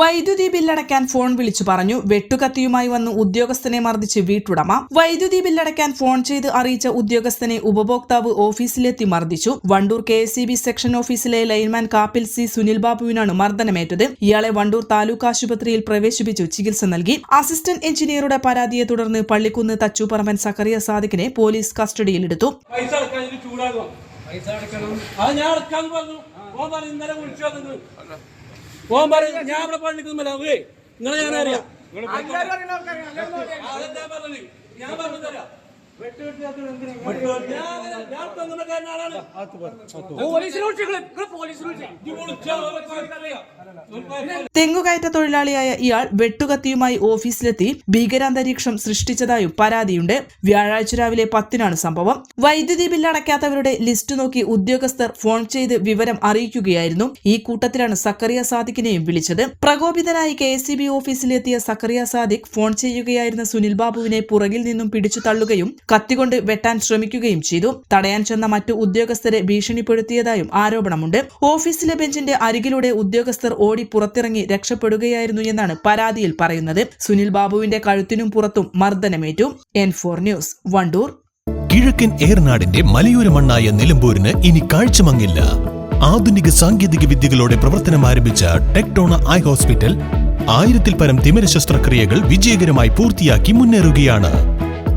വൈദ്യുതി ബില്ലടയ്ക്കാൻ ഫോൺ വിളിച്ചു പറഞ്ഞു. വെട്ടുകത്തിയുമായി വന്ന് ഉദ്യോഗസ്ഥനെ മർദ്ദിച്ച് വീട്ടുടമ. വൈദ്യുതി ബില്ലടയ്ക്കാൻ ഫോൺ ചെയ്ത് അറിയിച്ച ഉദ്യോഗസ്ഥനെ ഉപഭോക്താവ് ഓഫീസിലെത്തി മർദ്ദിച്ചു. വണ്ടൂർ കെ സെക്ഷൻ ഓഫീസിലെ ലൈൻമാൻ കാപ്പിൽ സി സുനിൽ ബാബുവിനാണ് മർദ്ദനമേറ്റത്. ഇയാളെ വണ്ടൂർ താലൂക്ക് ആശുപത്രിയിൽ പ്രവേശിപ്പിച്ചു ചികിത്സ നൽകി. അസിസ്റ്റന്റ് എഞ്ചിനീയറുടെ പരാതിയെ തുടർന്ന് പള്ളിക്കുന്ന് തച്ചുപറമ്പൻ സക്കറിയ സാദിഖിനെ പോലീസ് കസ്റ്റഡിയിലെടുത്തു. പൈസ ഓൻ ഞാൻ ഇവിടെ പള്ളിക്കുന്നില്ല അവേ നിങ്ങളെ ഞാൻ അറിയാം. ഞാൻ പറഞ്ഞു തരാം. തെങ്ങുകയറ്റ തൊഴിലാളിയായ ഇയാൾ വെട്ടുകത്തിയുമായി ഓഫീസിലെത്തി ഭീകരാന്തരീക്ഷം സൃഷ്ടിച്ചതായും പരാതിയുണ്ട്. വ്യാഴാഴ്ച രാവിലെ പത്തിനാണ് സംഭവം. വൈദ്യുതി ബില്ല് അടയ്ക്കാത്തവരുടെ ലിസ്റ്റ് നോക്കി ഉദ്യോഗസ്ഥർ ഫോൺ ചെയ്ത് വിവരം അറിയിക്കുകയായിരുന്നു. ഈ കൂട്ടത്തിലാണ് സക്കറിയ സാദിഖിനെയും വിളിച്ചത്. പ്രകോപിതനായി കെ എസ് ഓഫീസിലെത്തിയ സക്കറിയ സാദിഖ് ഫോൺ ചെയ്യുകയായിരുന്ന സുനിൽ ബാബുവിനെ പുറകിൽ നിന്നും പിടിച്ചു തള്ളുകയും കത്തികൊണ്ട് വെട്ടാൻ ശ്രമിക്കുകയും ചെയ്തു. തടയാൻ ചെന്ന മറ്റു ഉദ്യോഗസ്ഥരെ ഭീഷണിപ്പെടുത്തിയതായും ആരോപണമുണ്ട്. ഓഫീസിലെ ബെഞ്ചിന്റെ അരികിലൂടെ ഉദ്യോഗസ്ഥർ ഓടി പുറത്തിറങ്ങി രക്ഷപ്പെടുകയായിരുന്നു എന്നാണ് പരാതിയിൽ പറയുന്നത്. സുനിൽ ബാബുവിന്റെ കഴുത്തിനും പുറത്തും മർദ്ദനമേറ്റു. N four news Wandoor. കിഴക്കൻ ഏർനാടിന്റെ മലയോര മണ്ണായ നിലമ്പൂരിന് ഇനി കാഴ്ചമങ്ങില്ല. ആധുനിക സാങ്കേതിക വിദ്യകളോടെ പ്രവർത്തനം ആരംഭിച്ച ടെക്ടോണ ഐ ഹോസ്പിറ്റൽ ആയിരത്തിൽ പരം തിമിര ശസ്ത്രക്രിയകൾ വിജയകരമായി പൂർത്തിയാക്കി മുന്നേറുകയാണ്.